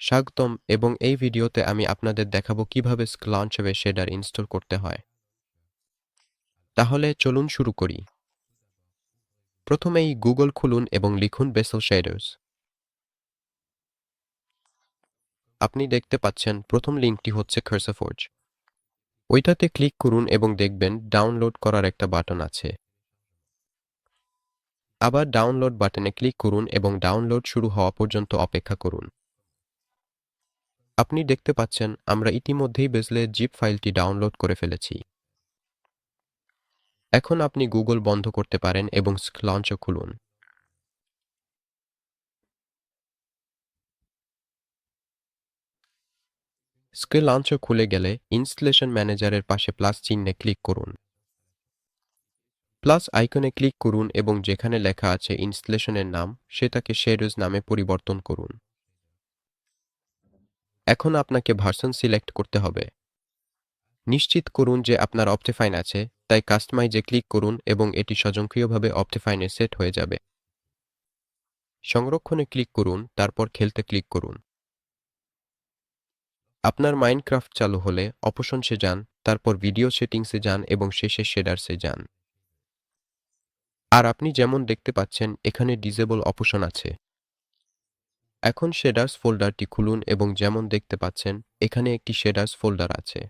স্বাগতম এবং এই ভিডিওতে আমি আপনাদের দেখাবো কীভাবে স্ক্লাঞ্চবে শেডার ইনস্টল করতে হয়। তাহলে চলুন শুরু করি। প্রথমেই গুগল খুলুন এবং লিখুন বেসেল শেডার্স আপনি দেখতে পাচ্ছেন প্রথম লিঙ্কটি হচ্ছে কার্সাফোর্জ ওইটাতে ক্লিক করুন এবং দেখবেন ডাউনলোড করার একটা বাটন আছে। আবার ডাউনলোড বাটনে ক্লিক করুন এবং ডাউনলোড শুরু হওয়া পর্যন্ত অপেক্ষা করুন। আপনি দেখতে পাচ্ছেন, আমরা ইতিমধ্যেই বেজলের জিপ ফাইলটি ডাউনলোড করে ফেলেছি। এখন আপনি গুগল বন্ধ করতে পারেন এবং স্ক্লঞ্চ খুলুন। স্কিল লঞ্চ খুলে গেলে ইনস্টলেশন ম্যানেজারের পাশে প্লাস চিহ্নে ক্লিক করুন। প্লাস আইকনে ক্লিক করুন এবং যেখানে লেখা আছে ইনস্টলেশনের নাম, সেটাকে শেডোজ নামে পরিবর্তন করুন। এখন আপনাকে ভার্সন সিলেক্ট করতে হবে। নিশ্চিত করুন যে আপনার অপটিফাইন আছে, তাই কাস্টমাইজে ক্লিক করুন এবং এটি স্বয়ংক্রিয়ভাবে অপটিফাইনে সেট হয়ে যাবে। সংরক্ষণে ক্লিক করুন, তারপর খেলতে ক্লিক করুন। আপনার মাইনক্রাফট চালু হলে অপশনসে যান, তারপর ভিডিও সেটিংসে যান এবং শেষে শেডার্সে যান। আর আপনি যেমন দেখতে পাচ্ছেন, এখানে ডিজেবল অপশন আছে। এখন শেডার্স ফোল্ডারটি খুলুন এবং যেমন দেখতে পাচ্ছেন, এখানে একটি শেডার্স ফোল্ডার আছে।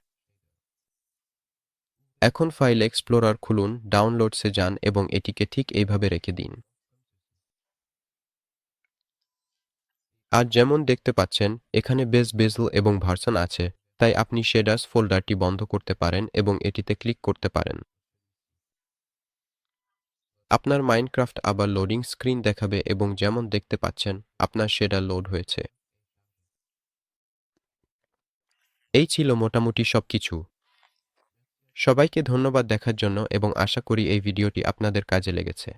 এখন ফাইল এক্সপ্লোরার খুলুন, ডাউনলোডসে যান এবং এটিকে ঠিক এইভাবে রেখে দিন। আর যেমন দেখতে পাচ্ছেন, এখানে বেস বেজল এবং ভার্সন আছে, তাই আপনি শেডার্স ফোল্ডারটি বন্ধ করতে পারেন এবং এটিতে ক্লিক করতে পারেন। আপনার মাইনক্রাফ্ট আবার লোডিং স্ক্রিন দেখাবে এবং যেমন দেখতে পাচ্ছেন, আপনার সেটা লোড হয়েছে। এই ছিল মোটামুটি সব কিছু সবাইকে ধন্যবাদ দেখার জন্য এবং আশা করি এই ভিডিওটি আপনাদের কাজে লেগেছে।